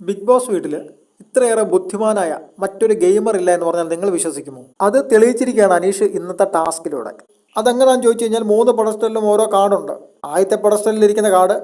Big boss വീട്ടിൽ ഇത്രയേറെ ബുദ്ധിമാനായ മറ്റൊരു ഗെയിമർ ഇല്ല എന്ന് പറഞ്ഞാൽ നിങ്ങൾ വിശ്വസിക്കുമോ? അത് തെളിയിച്ചിരിക്കുകയാണ് അനീഷ് ഇന്നത്തെ ടാസ്കിലൂടെ. അതെങ്ങനെയാണെന്ന് ചോദിച്ചു കഴിഞ്ഞാൽ മൂന്ന് പടസ്റ്റലിലും ഓരോ കാർഡുണ്ട്. ആദ്യത്തെ പടസ്റ്റലിൽ ഇരിക്കുന്ന കാർഡ്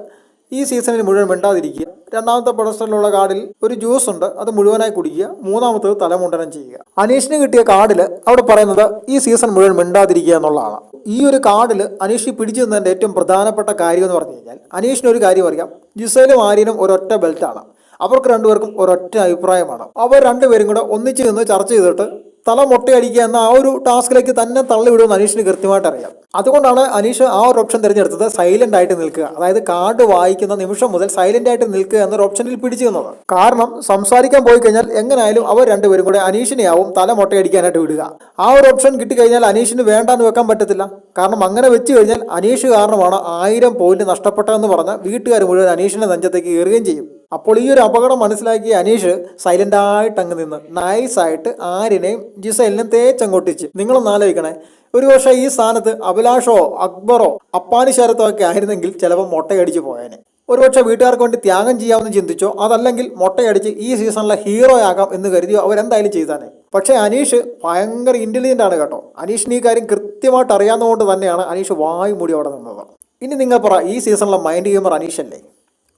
ഈ സീസണിൽ മുഴുവൻ മിണ്ടാതിരിക്കുക. രണ്ടാമത്തെ പടസ്റ്റലിലുള്ള കാർഡിൽ ഒരു ജ്യൂസ് ഉണ്ട് അത് മുഴുവനായി കുടിക്കുക. മൂന്നാമത്തത് തലമുണ്ടനം ചെയ്യുക. അനീഷിന് കിട്ടിയ കാർഡിൽ അവിടെ പറയുന്നത് ഈ സീസൺ മുഴുവൻ മിണ്ടാതിരിക്കുക എന്നുള്ളതാണ്. ഈ ഒരു കാർഡിൽ അനീഷ് പിടിച്ചു നിന്നതിന്റെ ഏറ്റവും പ്രധാനപ്പെട്ട കാര്യം എന്ന് പറഞ്ഞു കഴിഞ്ഞാൽ അനീഷിന് ഒരു കാര്യം അറിയാം. ജിസേലും ആര്യനും ഒരൊറ്റ ബെൽറ്റാണ് അവർക്ക് രണ്ടുപേർക്കും ഒരൊറ്റ അഭിപ്രായമാണ്. അവർ രണ്ടുപേരും കൂടെ ഒന്നിച്ചു നിന്ന് ചർച്ച ചെയ്തിട്ട് തല മൊട്ടയടിക്കുക എന്ന ആ ഒരു ടാസ്കിലേക്ക് തന്നെ തള്ളിവിടുമെന്ന് അനീഷിന് കൃത്യമായിട്ട് അറിയാം. അതുകൊണ്ടാണ് അനീഷ് ആ ഒരു ഓപ്ഷൻ തിരഞ്ഞെടുത്തത് സൈലന്റ് ആയിട്ട് നിൽക്കുക. അതായത് കാർഡ് വായിക്കുന്ന നിമിഷം മുതൽ സൈലന്റ് ആയിട്ട് നിൽക്കുക എന്നൊരു ഓപ്ഷനിൽ പിടിച്ചു നിന്നത്. കാരണം സംസാരിക്കാൻ പോയി കഴിഞ്ഞാൽ എങ്ങനെയായാലും അവർ രണ്ടുപേരും കൂടെ അനീഷിനെയാവും തല മൊട്ടയടിക്കാനായിട്ട് വിടുക. ആ ഒരു ഓപ്ഷൻ കിട്ടിക്കഴിഞ്ഞാൽ അനീഷിന് വേണ്ടാന്ന് വെക്കാൻ പറ്റത്തില്ല. കാരണം അങ്ങനെ വെച്ച് കഴിഞ്ഞാൽ അനീഷ് കാരണമാണ് ആയിരം പോയിന്റ് നഷ്ടപ്പെട്ടതെന്ന് പറഞ്ഞ് വീട്ടുകാർ മുഴുവൻ അനീഷിന്റെ നെഞ്ചത്തേക്ക് കയറുകയും ചെയ്യും. അപ്പോൾ ഈ ഒരു അപകടം മനസ്സിലാക്കിയ അനീഷ് സൈലന്റ് ആയിട്ട് അങ്ങ് നിന്ന്. നൈസായിട്ട് ആര്യനെയും ജിസൈലിനെയും തേച്ചങ്ങോട്ടിച്ച്. നിങ്ങളൊന്ന് ആലോചിക്കണേ. ഒരു പക്ഷേ ഈ സ്ഥാനത്ത് അഭിലാഷോ അക്ബറോ അപ്പാനി ശരത്തോ ഒക്കെ ആയിരുന്നെങ്കിൽ ചിലപ്പോൾ മൊട്ടയടിച്ച് പോയേനെ. ഒരുപക്ഷെ വീട്ടുകാർക്ക് വേണ്ടി ത്യാഗം ചെയ്യാമെന്ന് ചിന്തിച്ചോ? അതല്ലെങ്കിൽ മുട്ടയടിച്ച് ഈ സീസണിലെ ഹീറോ ആകാം എന്ന് കരുതിയോ? അവരെന്തായാലും ചെയ്താനേ. പക്ഷേ അനീഷ് ഭയങ്കര ഇന്റലിജന്റ് ആണ് കേട്ടോ. അനീഷിന് ഈ കാര്യം കൃത്യമായിട്ട് അറിയാവുന്നതുകൊണ്ട് തന്നെയാണ് അനീഷ് വായു മൂടി അവിടെ നിന്നത്. ഇനി നിങ്ങൾ പറ ഈ സീസണിലെ മൈൻഡ് ഗെയിമർ അനീഷ് അല്ലേ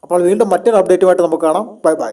അപ്പോൾ വീണ്ടും മറ്റൊരു അപ്ഡേറ്റുമായിട്ട് നമുക്ക് കാണാം. Bye bye